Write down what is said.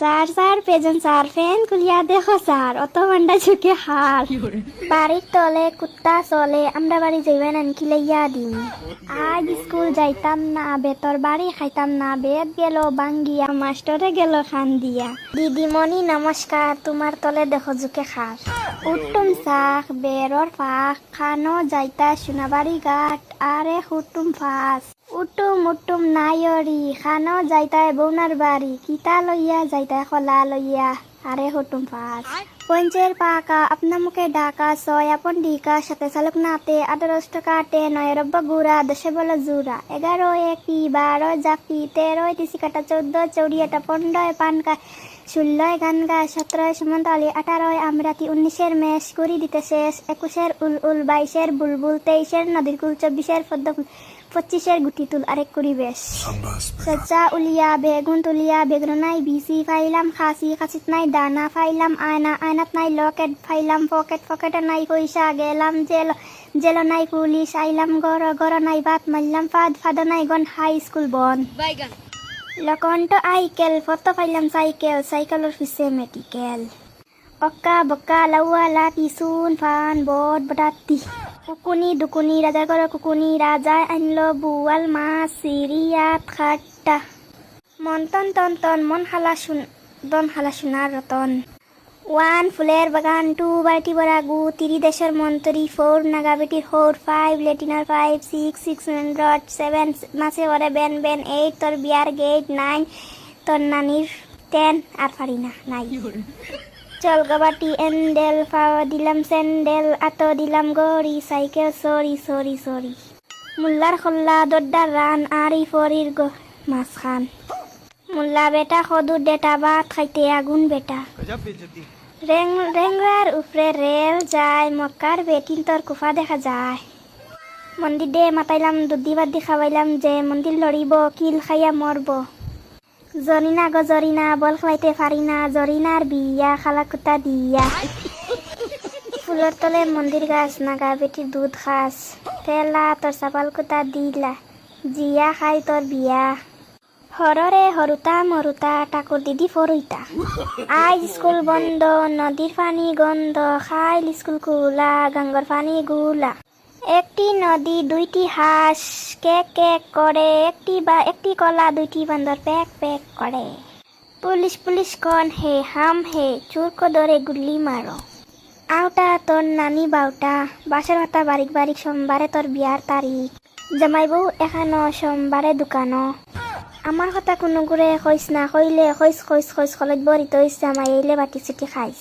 Sir sir পেজন sir fan খুলিয়া দেখো স্যার অত বান্ডা ঝুঁকে হার। বাড়ির তলে কুত্তা চলে আমরা বাড়ি যাইবেন আনকি লইয়া দিম আজ স্কুল যাইতাম না বেতর বাড়ি খাইতাম না বেদ গেল বাঙ্গিয়া মাস্টরে গেল খান দিয়া। দিদিমণি নমস্কার তোমার তলে দেখো ঝুঁকে খার উত্তম শাক বেরর ফাঁক খানো যাইতা সোনাবাড়ি ঘাট আরে হুটুম ফাঁস। উটুম উটুম নাইরি খানো যাইতায় বৌনার বাড়ি কিতা লইয়া যাইতায় খলা লইয়া আরে হুটুম ফাঁস পঞ্চের পাকা আপনা মুখে ডাকা ছয় আপন ডিকা সাথে চালক নাতে আঠারোশ টাকা টে নয় রব্ব গুড়া দশে বলো জুরা এগারো একি বারো জাফি তেরোয় তিসি কাটা চোদ্দ চৌরিয়াটা পনেরোয় পানকা ষোলোয় গান গায় সতেরোয় সুমন্তালি আঠারোয় আমরাতি উনিশের মেষ কুড়ি দিতে শেষ একুশের উল উল বাইশের বুলবুল তেইশের নদীর কুল চব্বিশের পদ্ম পঁচিশের গুটি তুল আরেক কুড়ি বেশ। সজ্জা উলিয়া বেগুন তুলিয়া বেগুন নাই বিসি ফাইলাম খাসি খাসিত নাই দানা ফাইলাম আয়না আয়না আয়নাত নাই লকেট ফাইলাম পকেট পকেটে নাই পয়সা গেলাম জেল জেল নাই পুলিশ আইলাম গর গর নাই বাত মারলাম ফাদ ফাদ নাই গন হাই স্কুল বন। লকন্ট আইকেল ফটো ফাইলাম সাইকেল সাইকেলের পিছে মেডিকেল। অক্কা বক্কা লাউয়া লাটি চুন ফান বট বটাতি। কুকুনি দুকুনি রাজাৰ ঘৰৰ কুকুনি ৰাজাই আনিল বুৱাল মাছ চিৰিয়াত খাট্টা। মন্থন টন টন মন খালা চোন দন খালা সোণাৰ ৰতন। ওৱান ফুলের বাগান, টু বাল্টি বৰা গু তিৰি দেশৰ মন্ত্ৰী ফ'ৰ নাগাবেটিৰ four five লেটিনৰ five six six hundred seven মাছে বৰে বেন বেন, এইট তোৰ বিয়াৰ গেট, নাইন তোৰ নানিৰ টেন, আর পারি না, নাই। চল গাবাটি এন্ডেল ফাওয়া দিলাম স্যান্ডেল, আতো দিলাম গড়ি, সাইকেল, সরি সরি সরি। মুল্লার খোল্লা দড্ডার রান, আর, ফরির গো, মাঝখান। মুল্লা বেটা সদুর ডেটা ভাত খাইতে আগুন বেটা। রেংরার উপরে রেল যায় মক্কার বেটিন তোর কুফা দেখা যায়। মন্দির দে মাতাইলাম, দুধি বাদি খাওয়াইলাম যে মন্দির লড়িব কিল খাইয়া মরব জরিনা গো বল খাইতে পারি না জরিনার বিয়া, খালা কুতা দিয়া। ফুলের তলে মন্দির গাছ, নাগা বেটির দুধ খাস তেলা তোর চাপাল কুতা দিলা। জিয়া খাই তোর বিয়া। হররে হরুতা মরুতা ঠাকুর দিদি ফরুইতা আজ স্কুল বন্ধ নদীর পানি গন্ধ, খাইল স্কুল কুলা গাঙ্গর পানি গুলা। একটি নদী, দুইটি হাঁস, কেক কেক করে একটি বা, একটি কলা, দুইটি বান্দর প্যাক প্যাক করে পুলিশ পুলিশ কন হে হাম হে চুরকো দরে গুলি মারো আউটা তোর নানি বাউটা বাসের ভাতা বারিক বারিক সোমবারে তোর বিয়ার তারিখ জামাই বউ এখানো সোমবারে দোকানো। আমার কথা কোনো গুড়ে কইস না কইলে কইস কইস কইস কলেজ বরি তইস জামাই এলে বাটি চুটি খাইস